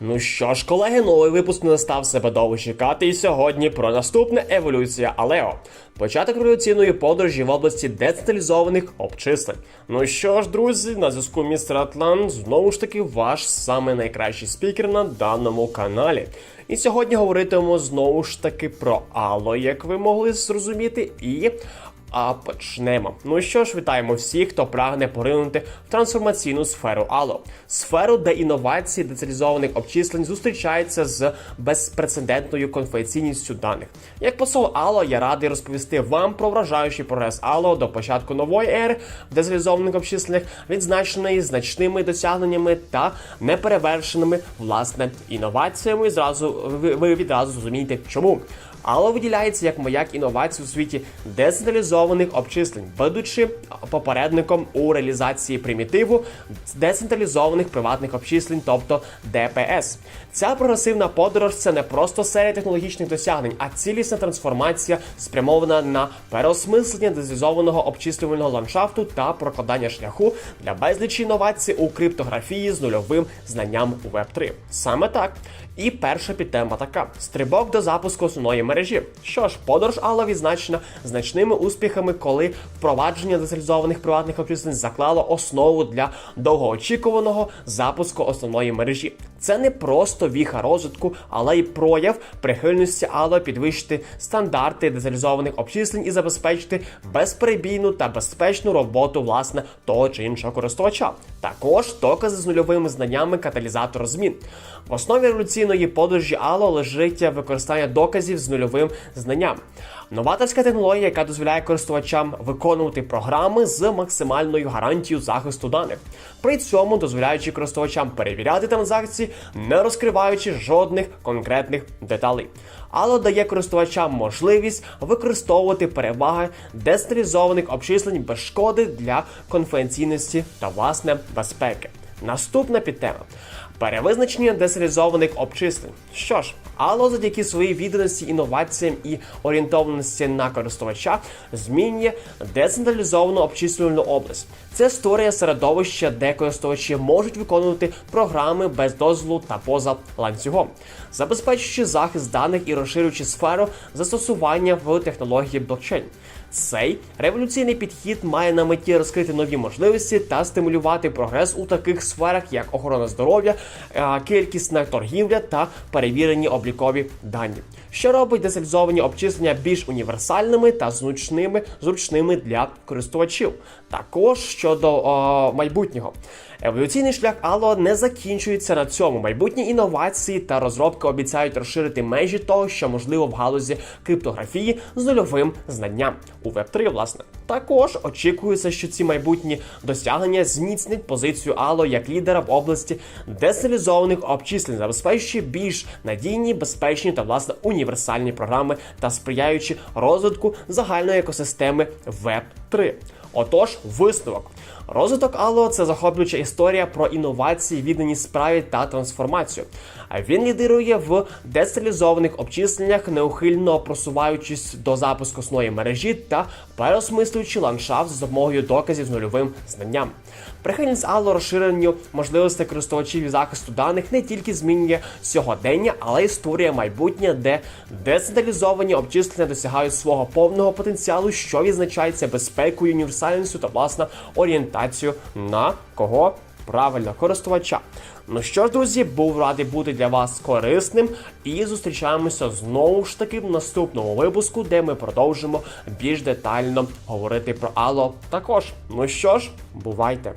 Ну що ж, колеги, новий випуск не став себе довго чекати, і сьогодні про наступне еволюція Алео. Початок революційної подорожі в області децентралізованих обчислень. Ну що ж, друзі, на зв'язку містер Атлант, знову ж таки, ваш саме найкращий спікер на даному каналі. І сьогодні говоритимемо знову ж таки про Ало, як ви могли зрозуміти, і а почнемо. Ну що ж, вітаємо всіх, хто прагне поринути в трансформаційну сферу Ало, сферу, де інновації децентралізованих обчислень зустрічаються з безпрецедентною конфіденційністю даних. Як посол Ало, я радий розповісти вам про вражаючий прогрес Ало до початку нової ери в децентралізованих обчисленнях, відзначеної значними досягненнями та неперевершеними власне інноваціями. І зразу ви, ви відразу зрозумієте, чому. Алло виділяється як маяк інновацій у світі децентралізованих обчислень, будучи попередником у реалізації примітиву децентралізованих приватних обчислень, тобто ДПС. Ця прогресивна подорож це не просто серія технологічних досягнень, а цілісна трансформація, спрямована на переосмислення децентралізованого обчислювального ландшафту та прокладання шляху для безлічі інновацій у криптографії з нульовим знанням у Web3. Саме так. І перша підтема така: стрибок до запуску основної мережі. Що ж, подорож Алла відзначена значними успіхами, коли впровадження децентралізованих приватних обчислень заклало основу для довгоочікуваного запуску основної мережі. Це не просто віха розвитку, але й прояв прихильності Алла підвищити стандарти децентралізованих обчислень і забезпечити безперебійну та безпечну роботу власне того чи іншого користувача. Також докази з нульовими знаннями каталізатор змін. В основі революційної подорожі Алло лежить використання доказів з нульовим знанням. Новаторська технологія, яка дозволяє користувачам виконувати програми з максимальною гарантією захисту даних, при цьому дозволяючи користувачам перевіряти транзакції, не розкриваючи жодних конкретних деталей. Allo дає користувачам можливість використовувати переваги децентралізованих обчислень без шкоди для конфіденційності та власне безпеки. Наступна підтема. Перевизначення децентралізованих обчислень. Що ж, Allo завдяки своїй відданості інноваціям і орієнтованості на користувача змінює децентралізовану обчислювальну область. Це створює середовище, де користувачі можуть виконувати програми без дозволу та поза ланцюгом, забезпечуючи захист даних і розширюючи сферу застосування в технології блокчейн. Цей революційний підхід має на меті розкрити нові можливості та стимулювати прогрес у таких сферах, як охорона здоров'я, е, кількісна торгівля та перевірені облікові дані, що робить децентралізовані обчислення більш універсальними та зручними, зручними для користувачів. Також щодо о, майбутнього. Еволюційний шлях Allo не закінчується на цьому. Майбутні інновації та розробки обіцяють розширити межі того, що можливо в галузі криптографії з нульовим знанням у Web3, власне. Також очікується, що ці майбутні досягнення зміцнять позицію Allo як лідера в області децентралізованих обчислень, забезпечуючи більш надійні, безпечні та власне універсальні програми та сприяючи розвитку загальної екосистеми Web3. Отож, висновок. Розвиток Алло – це захоплююча історія про інновації, відданість справі та трансформацію. Він лідирує в децентралізованих обчисленнях, неухильно просуваючись до запуску основної мережі та переосмислюючи ландшафт за допомогою доказів з нульовим знанням. Прихильність Allo розширенню можливостей користувачів і захисту даних не тільки змінює сьогодення, але й створює майбутнє, де децентралізовані обчислення досягають свого повного потенціалу, що відзначається безпекою, універсальністю та власне орієнтацією на кого правильно користувача. Ну що ж, друзі, був радий бути для вас корисним і зустрічаємося знову ж таки в наступному випуску, де ми продовжимо більш детально говорити про Allo також. Ну що ж, бувайте!